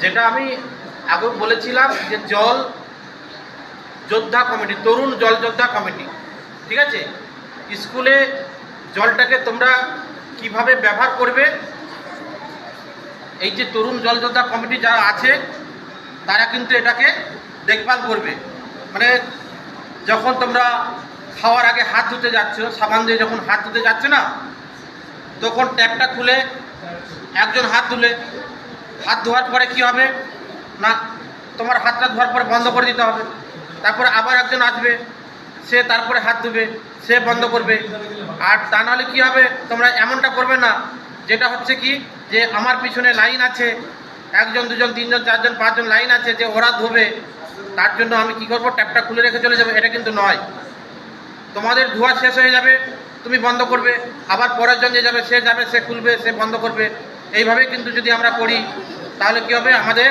যেটা আমি আগে বলেছিলাম যে জল যোদ্ধা কমিটি, তরুণ জল যোদ্ধা কমিটি, ঠিক আছে? স্কুলে জলটাকে তোমরা কীভাবে ব্যবহার করবে? এই যে তরুণ জল যোদ্ধা কমিটি যারা আছে, তারা কিন্তু এটাকে দেখভাল করবে। মানে যখন তোমরা খাওয়ার আগে হাত ধুতে যাচ্ছ, সাবান দিয়ে যখন হাত ধুতে যাচ্ছ না, তখন ট্যাপটা খুলে একজন হাত ধুলে হাত ধোয়ার পরে কি হবে? না, তোমার হাতটা ধোয়ার পরে বন্ধ করে দিতে হবে। তারপরে আবার একজন আসবে, সে তারপরে হাত ধুবে, সে বন্ধ করবে। আর তা নাহলে কী হবে? তোমরা এমনটা করবে না, যেটা হচ্ছে কি, যে আমার পিছনে লাইন আছে, একজন, দুজন, তিনজন, চারজন, পাঁচজন লাইন আছে, যে ওরা ধোবে, তার জন্য আমি কি করব? ট্যাপটা খুলে রেখে চলে যাব, এটা কিন্তু নয়। তোমাদের ধোয়া শেষ হয়ে যাবে, তুমি বন্ধ করবে, আবার পরের জন যে যাবে, সে যাবে, সে খুলবে, সে বন্ধ করবে। এইভাবে কিন্তু যদি আমরা করি, তাহলে কী হবে? আমাদের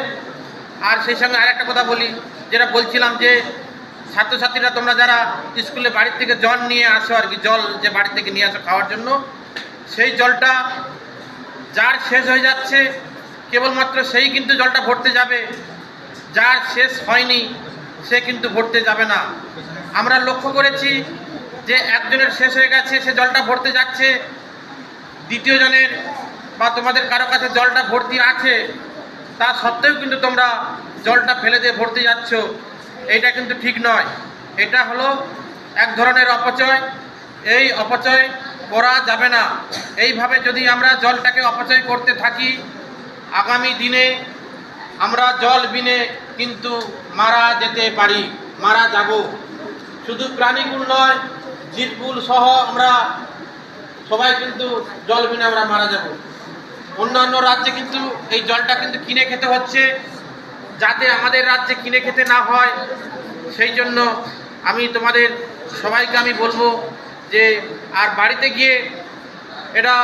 আর সেই সঙ্গে আরেকটা কথা বলি, যেটা বলছিলাম যে ছাত্রছাত্রীরা, তোমরা যারা স্কুলে বাড়ির থেকে জল নিয়ে আসো আর কি, জল যে বাড়ি থেকে নিয়ে আসো খাওয়ার জন্য, সেই জলটা যার শেষ হয়ে যাচ্ছে, কেবলমাত্র সেই কিন্তু জলটা ভরতে যাবে। যার শেষ হয়নি, সে কিন্তু ভরতে যাবে না। আমরা লক্ষ্য করেছি যে একজনের শেষ হয়ে গেছে, সে জলটা ভরতে যাচ্ছে, দ্বিতীয় জনের বা তোমাদের কারও কাছে জলটা ভর্তি আছে, তা সত্ত্বেও কিন্তু তোমরা জলটা ফেলে দিয়ে ভর্তি যাচ্ছ। এইটা কিন্তু ঠিক নয়। এটা হলো এক ধরনের অপচয়। এই অপচয় করা যাবে না। এইভাবে যদি আমরা জলটাকে অপচয় করতে থাকি, আগামী দিনে আমরা জল বিনে কিন্তু মারা যেতে পারি, মারা যাব। শুধু প্রাণীকুল নয়, জীবকুল সহ আমরা সবাই কিন্তু জল বিনে আমরা মারা যাব। অন্যান্য রাজ্যে কিন্তু এই জলটা কিন্তু কিনে খেতে হচ্ছে, যাতে আমাদের রাজ্যে কিনে খেতে না হয়। সেই জন্য আমি তোমাদের সবাইকে আমি বলব যে, আর বাড়িতে গিয়ে এটা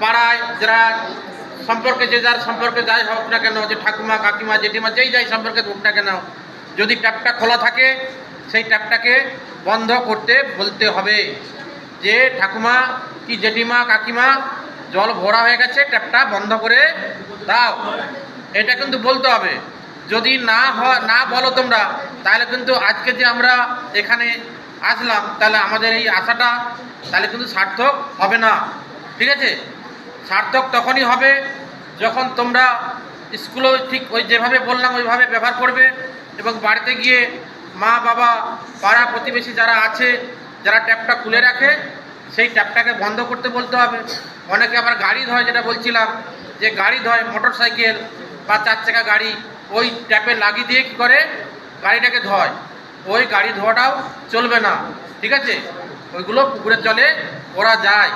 পাড়ায় যারা সম্পর্কে যে যার সম্পর্কে যাই হোক না কেন, যে ঠাকুমা, কাকিমা, জেঠিমা, যেই যাই সম্পর্কে হোক না কেন, যদি ট্যাপটা খোলা থাকে, সেই ট্যাপটাকে বন্ধ করতে বলতে হবে যে, ঠাকুমা কি জেঠিমা, কাকিমা জল ভরা হয়ে গেছে, ট্যাপটা বন্ধ করে দাও। এটা কিন্তু বলতে হবে। যদি না হয়, না বলো তোমরা, তাহলে কিন্তু আজকে যে আমরা এখানে আসলাম, তাহলে আমাদের এই আশাটা তাহলে কিন্তু সার্থক হবে না। ঠিক আছে? সার্থক তখনই হবে যখন তোমরা স্কুলেও ঠিক ওই যেভাবে বললাম, ওইভাবে ব্যবহার করবে এবং বাড়িতে গিয়ে মা বাবা পাড়া প্রতিবেশী যারা আছে, যারা ট্যাপটা খুলে রাখে সেই ট্যাপটাকে বন্ধ করতে বলতে হবে। অনেকে আবার গাড়ি ধয় যেটা বলছিলাম, যে গাড়ি ধয় মোটর সাইকেল বা চার চাকা গাড়ি, ওই ট্যাপে লাগিয়ে দিয়ে কী করে? গাড়িটাকে ধয়। ওই গাড়ি ধোয়াটাও চলবে না, ঠিক আছে? ওইগুলো পুকুরের জলে করা যায়।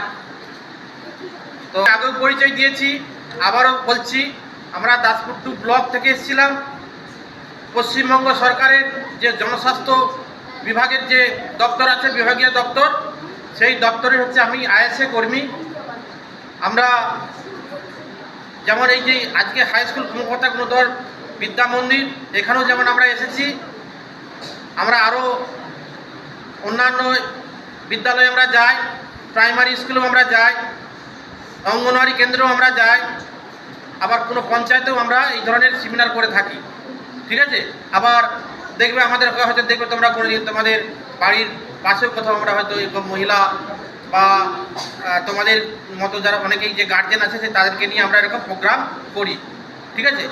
তো আগেও পরিচয় দিয়েছি, আবারও বলছি, আমরা দাসপুর টু ব্লক থেকে এসেছিলাম। পশ্চিমবঙ্গ সরকারের যে জনস্বাস্থ্য বিভাগের যে দপ্তর আছে, বিভাগীয় দপ্তর সেই দপ্তরে হচ্ছে আমি আইএসএ কর্মী। আমরা যেমন এই যে আজকে হাই স্কুল কুমকথা গুণধর বিদ্যা মন্দির, এখানেও যেমন আমরা এসেছি, আমরা আরও অন্যান্য বিদ্যালয়ে আমরা যাই প্রাইমারি স্কুলেও আমরা যাই, অঙ্গনওয়াড়ি কেন্দ্রেও আমরা যাই, আবার কোনো পঞ্চায়েতেও আমরা এই ধরনের সেমিনার করে থাকি। ঠিক আছে? আবার দেখবে আমাদের হয়তো দেখবে তোমরা কোনো করে তোমাদের বাড়ির পাশেও কোথাও আমরা হয়তো এরকম মহিলা বা তোমাদের মতো যারা অনেকেই যে গার্জেন আছে তাদেরকে নিয়ে আমরা এরকম প্রোগ্রাম করি। ঠিক আছে?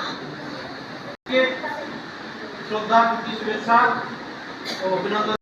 শ্রদ্ধা ও অভিনন্দন।